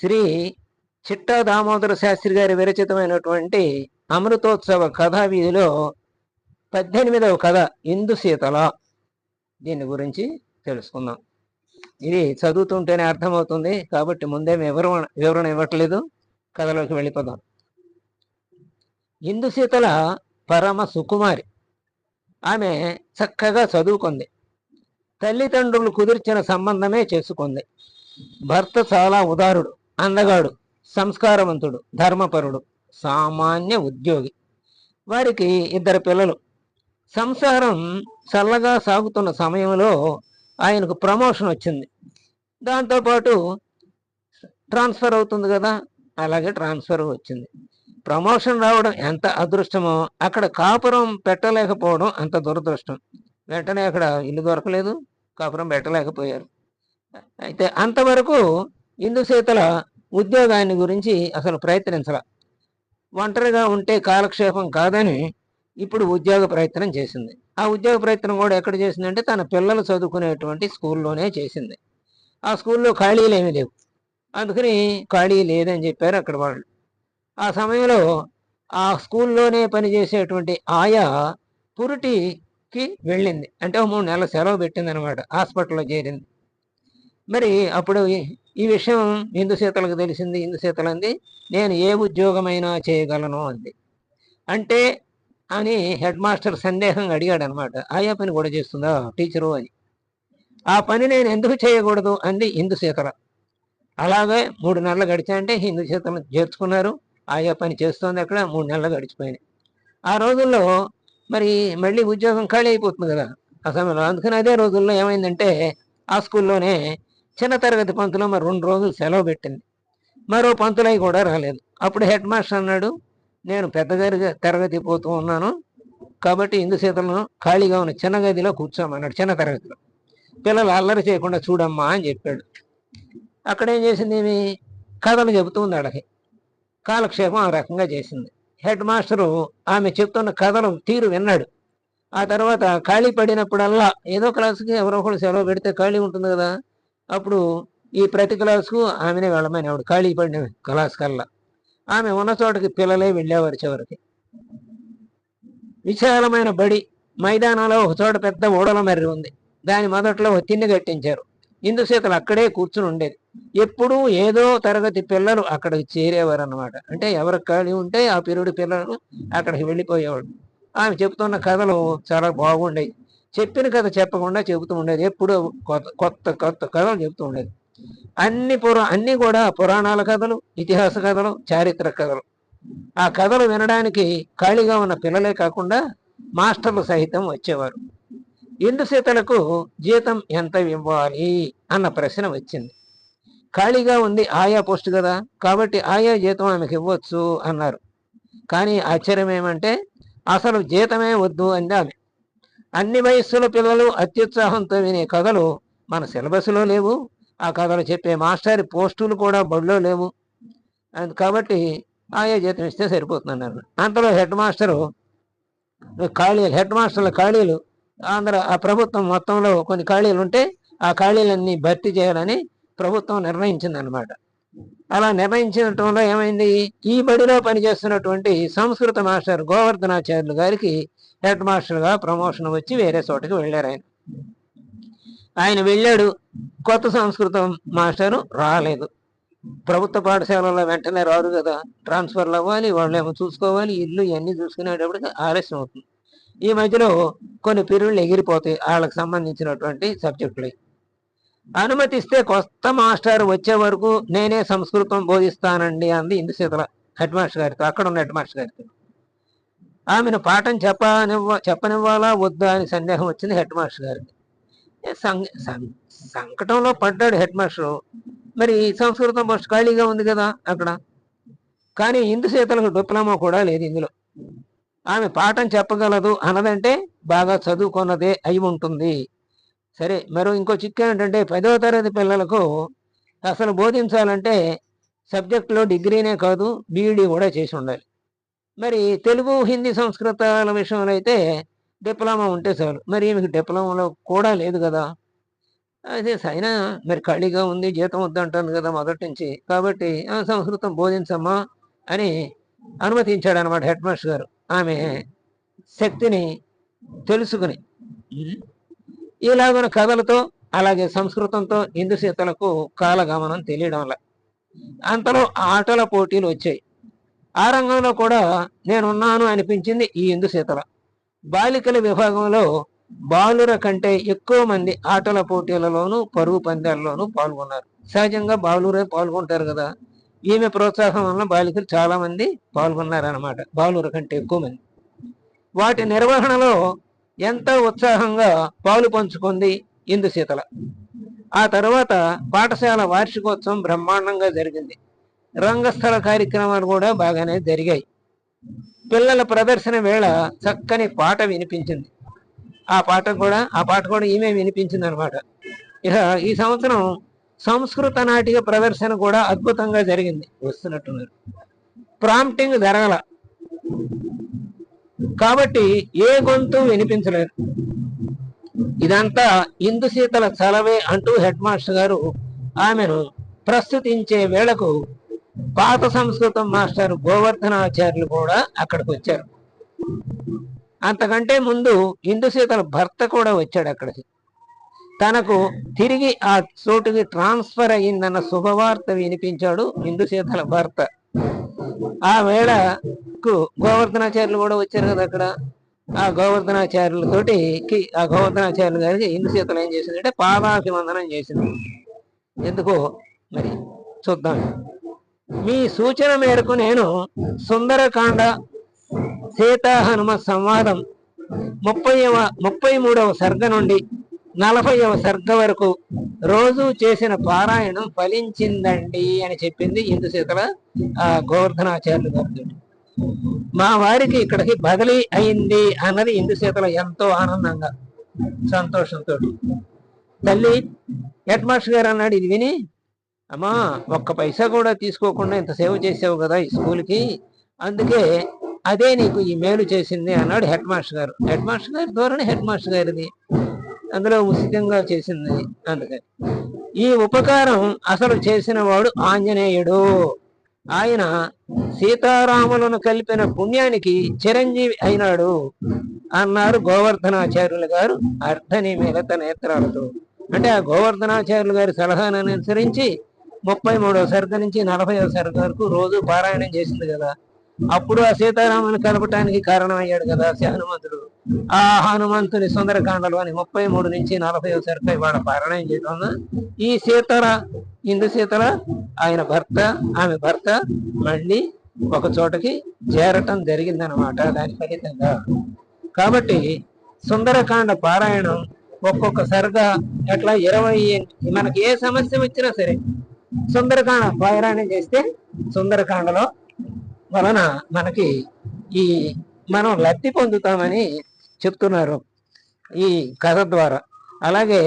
శ్రీ చిట్టా దామోదర శాస్త్రి గారి విరచితమైనటువంటి అమృతోత్సవ కథా వీధిలో పద్దెనిమిదవ కథ ఇందు సీతల దీని గురించి తెలుసుకుందాం. ఇది చదువుతుంటేనే అర్థమవుతుంది కాబట్టి ముందే వివరణ వివరణ ఇవ్వట్లేదు. కథలోకి వెళ్ళిపోదాం. ఇందు సీతల పరమ సుకుమారి. ఆమె చక్కగా చదువుకుంది. తల్లిదండ్రులు కుదిర్చిన సంబంధమే చేసుకుంది. భర్త చాలా ఉదారుడు. అందగాడు సంస్కారవంతుడు ధర్మపరుడు సామాన్య ఉద్యోగి. వారికి ఇద్దరు పిల్లలు. సంసారం చల్లగా సాగుతున్న సమయంలో ఆయనకు ప్రమోషన్ వచ్చింది. దాంతోపాటు ట్రాన్స్ఫర్ అవుతుంది కదా అలాగే ట్రాన్స్ఫర్ వచ్చింది. ప్రమోషన్ రావడం ఎంత అదృష్టమో అక్కడ కాపురం పెట్టలేకపోవడం అంత దురదృష్టం. వెంటనే అక్కడ ఇల్లు దొరకలేదు కాపురం పెట్టలేకపోయారు. అయితే అంతవరకు ఇందుశీతల ఉద్యోగాన్ని గురించి అసలు ప్రయత్నించాల. ఒంటరిగా ఉంటే కాలక్షేపం కాదని ఇప్పుడు ఉద్యోగ ప్రయత్నం చేసింది. ఆ ఉద్యోగ ప్రయత్నం కూడా ఎక్కడ చేసిందంటే తన పిల్లలు చదువుకునేటువంటి స్కూల్లోనే చేసింది. ఆ స్కూల్లో ఖాళీలు ఏమీ లేవు. అందుకని ఖాళీ లేదని చెప్పారు అక్కడ వాళ్ళు. ఆ సమయంలో ఆ స్కూల్లోనే పనిచేసేటువంటి ఆయా పురిటికి వెళ్ళింది. అంటే మూడు నెలల సెలవు పెట్టింది అనమాట హాస్పిటల్లో చేరింది. మరి అప్పుడు ఈ- విషయం ఇందుశీతలకు తెలిసింది ఇందుశీతలు అంది నేను ఏ ఉద్యోగమైనా చేయగలను అంది. అంటే అని హెడ్ మాస్టర్ సందేహంగా అడిగాడు అనమాట ఆయా పని కూడా చేస్తుందా టీచరు అని. ఆ పని నేను ఎందుకు చేయకూడదు అంది ఇందుశీతల అలాగే మూడు నెలలు గడిచాయంటే హిందూ చేర్చుకున్నారు ఆయా పని చేస్తోంది అక్కడ మూడు నెలలు గడిచిపోయినాయి. ఆ రోజుల్లో మరి మళ్ళీ ఉద్యోగం ఖాళీ అయిపోతుంది కదా. ఆ సమయంలో అందుకని అదే రోజుల్లో ఏమైందంటే ఆ స్కూల్లోనే చిన్న తరగతి పంతులు మరి రెండు రోజులు సెలవు పెట్టింది. మరో పంతులై కూడా రాలేదు. అప్పుడు హెడ్ మాస్టర్ అన్నాడు నేను పెద్ద తరగతి పోతూ ఉన్నాను. కాబట్టి ఇందు సీతలను ఖాళీగా ఉన్న చిన్న గదిలో కూర్చోమన్నాడు చిన్న తరగతిలో. పిల్లలు అల్లరి చేయకుండా చూడమ్మా అని చెప్పాడు. అక్కడ ఏం చేసింది ఏమి? కథలు చెబుతుంది అడగ కాలక్షేపం ఆ రకంగా చేసింది. హెడ్ మాస్టరు ఆమె చెప్తున్న కథలు తీరు విన్నాడు. ఆ తర్వాత ఖాళీ పడినప్పుడల్లా ఏదో క్లాసుకి ఎవరో ఒకరు సెలవు పెడితే ఖాళీ ఉంటుంది కదా. అప్పుడు ఈ ప్రతి క్లాసుకు ఆమెనే వెళ్ళమని ఆవిడ ఖాళీ పడిన క్లాస్ కల్లా. ఆమె ఉన్న చోటకి పిల్లలే వెళ్ళేవారు చివరికి. విశాలమైన బడి మైదానంలో ఒక చోట పెద్ద ఓడల మర్రి ఉంది. దాని మొదట్లో ఒక తిండి కట్టించారు. ఇందుసేతలు అక్కడే కూర్చుని ఉండేది. ఎప్పుడూ ఏదో తరగతి పిల్లలు అక్కడికి చేరేవారు అన్నమాట అంటే ఎవరికి ఖాళీ ఉంటే ఆ పిరుడి పిల్లలు అక్కడికి వెళ్ళిపోయేవాడు ఆమె చెప్తున్న కథలు చాలా బాగుండేవి. చెప్పిన కథ చెప్పకుండా చెబుతూ ఉండేది. ఎప్పుడూ కొత్త కొత్త కొత్త కథలు చెబుతూ ఉండేది. అన్ని పురా అన్ని కూడా పురాణాల కథలు ఇతిహాస కథలు చారిత్రక కథలు. ఆ కథలు వినడానికి ఖాళీగా ఉన్న పిల్లలే కాకుండా మాస్టర్లు సహితం వచ్చేవారు. ఇందుసీతలకు జీతం ఎంత ఇవ్వాలి అన్న ప్రశ్న వచ్చింది. ఖాళీగా ఉంది ఆయా పోస్ట్ కదా కాబట్టి ఆయా జీతం ఆమెకి ఇవ్వచ్చు అన్నారు. కానీ ఆశ్చర్యం ఏమంటే అసలు జీతమే వద్దు అంది ఆమె. అన్ని వయస్సుల పిల్లలు అత్యుత్సాహంతో వినే కథలు మన సిలబస్లో లేవు. ఆ కథలు చెప్పే మాస్టర్ పోస్టులు కూడా బడిలో లేవు. కాబట్టి ఆయా జీతం ఇస్తే సరిపోతుందన్నారు. అంతలో హెడ్ మాస్టరు ఖాళీలు హెడ్ మాస్టర్ల ఖాళీలు ఆంధ్ర ఆ ప్రభుత్వం మొత్తంలో కొన్ని ఖాళీలు ఉంటే ఆ ఖాళీలన్నీ భర్తీ చేయాలని ప్రభుత్వం నిర్ణయించింది అనమాట అలా నిర్ణయించడంలో ఏమైంది? ఈ బడిలో పనిచేస్తున్నటువంటి సంస్కృత మాస్టర్ గోవర్ధనాచార్యులు గారికి హెడ్ మాస్టర్గా ప్రమోషన్ వచ్చి వేరే చోటకి వెళ్ళారు ఆయన. ఆయన వెళ్ళాడు. కొత్త సంస్కృతం మాస్టరు రాలేదు. ప్రభుత్వ పాఠశాలలో వెంటనే రారు కదా. ట్రాన్స్ఫర్లు అవ్వాలి వాళ్ళు ఏమో చూసుకోవాలి ఇల్లు ఇవన్నీ చూసుకునేటప్పటికి ఆలస్యం అవుతుంది. ఈ మధ్యలో కొన్ని పీరియడ్లు ఎగిరిపోతాయి వాళ్ళకి సంబంధించినటువంటి సబ్జెక్టులు అనుమతిస్తే కొత్త మాస్టర్ వచ్చే వరకు నేనే సంస్కృతం బోధిస్తానండి అంది ఇందుశీతల హెడ్ మాస్టర్ గారితో అక్కడ ఉన్న హెడ్ మాస్టర్ గారితో. ఆమెను పాఠం చెప్పనివ్వ చెప్పనివ్వాలా వద్దా అని సందేహం వచ్చింది హెడ్ మాస్టర్ గారికి. సం- సంకటంలో పడ్డాడు హెడ్ మాస్టర్. మరి సంస్కృతం పోస్ట్ ఖాళీగా ఉంది కదా అక్కడ. కానీ ఇందుశీతలకు డిప్లొమా కూడా లేదు ఇందులో. ఆమె పాఠం చెప్పగలదు అన్నదంటే బాగా చదువుకున్నదే అయి ఉంటుంది. సరే మరో ఇంకో చిక్కు ఏంటంటే పదవ తరగతి పిల్లలకు అసలు బోధించాలంటే సబ్జెక్టులో డిగ్రీనే కాదు బీఈడీ కూడా చేసి ఉండాలి. మరి తెలుగు హిందీ సంస్కృతాల విషయంలో అయితే డిప్లొమా ఉంటే చాలు. మరి ఈమెకి డిప్లొమాలో కూడా లేదు కదా. అదే అయినా మరి ఖాళీగా ఉంది జీతం వద్దంటుంది కదా మొదటి నుంచి. కాబట్టి సంస్కృతం బోధించమ్మా అని అనుమతించాడు అనమాట హెడ్ మాస్టర్ గారు. ఆమె శక్తిని తెలుసుకుని. ఉమ్, ఇలాగున కథలతో అలాగే సంస్కృతంతో ఇందుశీతలకు కాలగమనం తెలియడం వల్ల. అంతలో ఆటల పోటీలు వచ్చాయి. ఆ రంగంలో కూడా నేనున్నాను అనిపించింది ఈ ఇందుశీతల బాలికల విభాగంలో బాలుర కంటే ఎక్కువ మంది ఆటల పోటీలలోనూ పరుగు పందాల్లోనూ పాల్గొన్నారు. సహజంగా బాలురే పాల్గొంటారు కదా. ఈమె ప్రోత్సాహం వల్ల బాలికలు చాలా మంది పాల్గొన్నారన్నమాట. బాలుర కంటే ఎక్కువ మంది. వాటి నిర్వహణలో ఎంతో ఉత్సాహంగా పాలు పంచుకుంది ఇందుశీతల ఆ తర్వాత పాఠశాల వార్షికోత్సవం బ్రహ్మాండంగా జరిగింది. రంగస్థల కార్యక్రమాలు కూడా బాగానే జరిగాయి. పిల్లల ప్రదర్శన వేళ చక్కని పాట వినిపించింది. ఆ పాట కూడా ఆ పాట కూడా ఈమె వినిపించింది అనమాట ఇక ఈ సంవత్సరం సంస్కృత నాటిక ప్రదర్శన కూడా అద్భుతంగా జరిగింది. వస్తున్నట్టున్నారు. ప్రాంప్టింగ్ జరగల. కాబట్టి ఏ గొంతు వినిపించలేదు. ఇదంతా ఇందు శీతల చలవే అంటూ హెడ్ మాస్టర్ గారు ఆమెను ప్రస్తుతించే వేళకు పాత సంస్కృతం మాస్టర్ గోవర్ధనాచార్యులు కూడా అక్కడికి వచ్చారు అంతకంటే ముందు ఇందు శీతల భర్త కూడా వచ్చాడు అక్కడికి. తనకు తిరిగి ఆ చోటుకి ట్రాన్స్ఫర్ అయిందన్న శుభవార్త వినిపించాడు ఇందు శీతల భర్త. ఆ వేళకు గోవర్ధనాచార్యులు కూడా వచ్చారు కదా అక్కడ. ఆ గోవర్ధనాచార్యులతోటి ఆ గోవర్ధనాచార్యులు గారికి ఇందుశీతలు ఏం చేసిందంటే పాదాభివందనం చేసింది. ఎందుకో మరి చూద్దాం. మీ సూచన మేరకు నేను సుందరకాండ సీతా హనుమ సంవాదం ముప్పైవ ముప్పై మూడవ సర్గ నుండి నలభైవ సర్గ వరకు రోజు చేసిన పారాయణం ఫలించిందండి అని చెప్పింది ఇందుశీతల ఆ గోవర్ధనాచార్యులు గారు. మా వారికి ఇక్కడికి బదిలీ అయింది అన్నది ఇందుశీతల ఎంతో ఆనందంగా సంతోషంతో. తల్లి హెడ్ మాస్టర్ గారు అన్నాడు ఇది విని అమ్మా ఒక్క పైసా కూడా తీసుకోకుండా ఇంత సేవ చేసావు కదా ఈ స్కూల్కి అందుకే అదే నీకు ఈ మేలు చేసింది అన్నాడు హెడ్ మాస్టర్ గారు. హెడ్ మాస్టర్ గారి ధోరణి హెడ్ మాస్టర్ గారిది. అందులో ఉచితంగా చేసింది అందుకని ఈ ఉపకారం అసలు చేసిన వాడు ఆంజనేయుడు. ఆయన సీతారాములను కలిపిన పుణ్యానికి చిరంజీవి అయినాడు అన్నారు గోవర్ధనాచార్యులు గారు అర్ధనిమిలత నేత్రాలతో. అంటే ఆ గోవర్ధనాచార్యులు గారి సలహాను అనుసరించి ముప్పై మూడవ సర్గ నుంచి నలభైవ సర్గ వరకు రోజు పారాయణం చేసింది కదా. అప్పుడు ఆ సీతారాముని కలపటానికి కారణమయ్యాడు కదా హనుమంతుడు. ఆ హనుమంతుని సుందరకాండలు అని ముప్పై మూడు నుంచి నలభై సరిపై ఇవాళ పారాయణం చేయడం ఈ సీతల ఇందు సీతల ఆయన భర్త ఆమె భర్త మళ్ళీ ఒక చోటకి చేరటం జరిగిందనమాట దాని ఫలితంగా. కాబట్టి సుందరకాండ పారాయణం ఒక్కొక్క సర్గ అట్లా ఇరవై మనకి ఏ సమస్య వచ్చినా సరే సుందరకాండ పారాయణం చేస్తే సుందరకాండలో వలన మనకి ఈ మనం లబ్ధి పొందుతామని చెప్తున్నారు ఈ కథ ద్వారా. అలాగే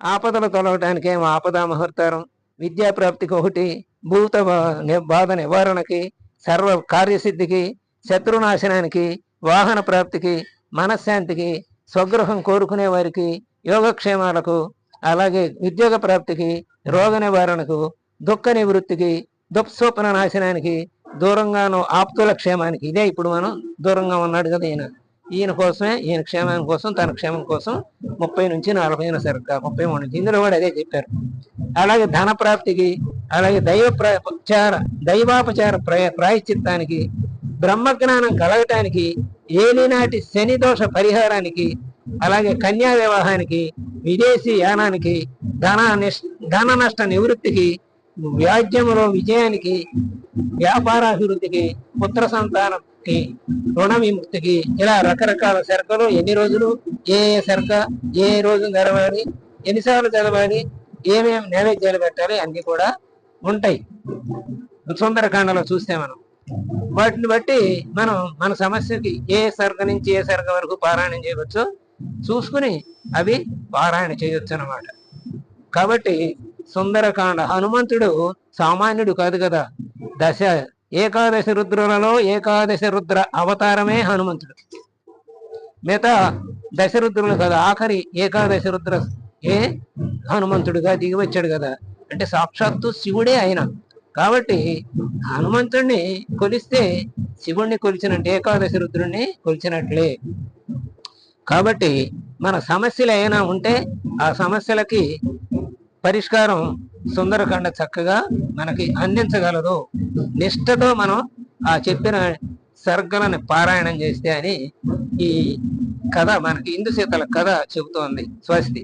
ఆపదలు తొలగటానికి ఏమో ఆపద ముహూర్తారం విద్యా ప్రాప్తికి ఒకటి భూత బా- ని- బాధ నివారణకి సర్వ కార్యసిద్ధికి శత్రునాశనానికి వాహన ప్రాప్తికి మనశ్శాంతికి స్వగృహం కోరుకునే వారికి యోగక్షేమాలకు అలాగే ఉద్యోగ ప్రాప్తికి రోగ నివారణకు దుఃఖ నివృత్తికి దుఃస్వప్న నాశనానికి దూరంగాను ఆప్తుల క్షేమానికి. ఇదే ఇప్పుడు మనం దూరంగా ఉన్నాడు కదా ఈయన. ఈయన కోసమే ఈయన క్షేమం కోసం తన క్షేమం కోసం ముప్పై నుంచి నలభై సరిగ్గా ముప్పై మూడు నుంచి. ఇందులో కూడా అదే చెప్పారు. అలాగే ధన ప్రాప్తికి అలాగే దైవ ప్రచార దైవాపచార ప్రయ ప్రాయశ్చిత్తానికి బ్రహ్మజ్ఞానం కలగటానికి ఏలినాటి శని దోష పరిహారానికి అలాగే కన్యా వివాహానికి విదేశీ యానానికి ధన నిష్ ధన నష్ట నివృత్తికి వ్యాజ్యంలో విజయానికి వ్యాపారాభివృద్ధికి పుత్ర సంతానంకి రుణ విముక్తికి ఇలా రకరకాల సరుకులు ఎన్ని రోజులు? ఏ ఏ సరుక ఏ రోజు జరగాలి ఎన్నిసార్లు చదవాలి ఏమేమి నైవేద్యాలు పెట్టాలి అన్ని కూడా ఉంటాయి. సుందరకాండలో చూస్తే మనం. వాటిని బట్టి మనం మన సమస్యకి ఏ సర్గ నుంచి ఏ సర్గ వరకు పారాయణం చేయవచ్చో చూసుకుని అవి పారాయణ చేయొచ్చు అన్నమాట. కాబట్టి సుందరకాండ. హనుమంతుడు సామాన్యుడు కాదు కదా. దశ ఏకాదశ రుద్రులలో ఏకాదశ రుద్ర అవతారమే హనుమంతుడు. మిగతా దశరుద్రులు కదా ఆఖరి ఏకాదశ రుద్ర ఏ హనుమంతుడిగా దిగి వచ్చాడు కదా. అంటే సాక్షాత్తు శివుడే ఆయన. కాబట్టి హనుమంతుడిని కొలిస్తే శివుణ్ణి కొలిచినట్టు ఏకాదశి రుద్రుణ్ణి కొలిచినట్లే. కాబట్టి మన సమస్యలు ఏమైనా ఉంటే ఆ సమస్యలకి పరిష్కారం సుందరకాండ చక్కగా మనకి అందించగలదు. నిష్ఠతో మనం ఆ చెప్పిన సర్గలను పారాయణం చేస్తే అని ఈ కథ మనకి ఇందు సీతల కథ చెబుతోంది స్వస్తి.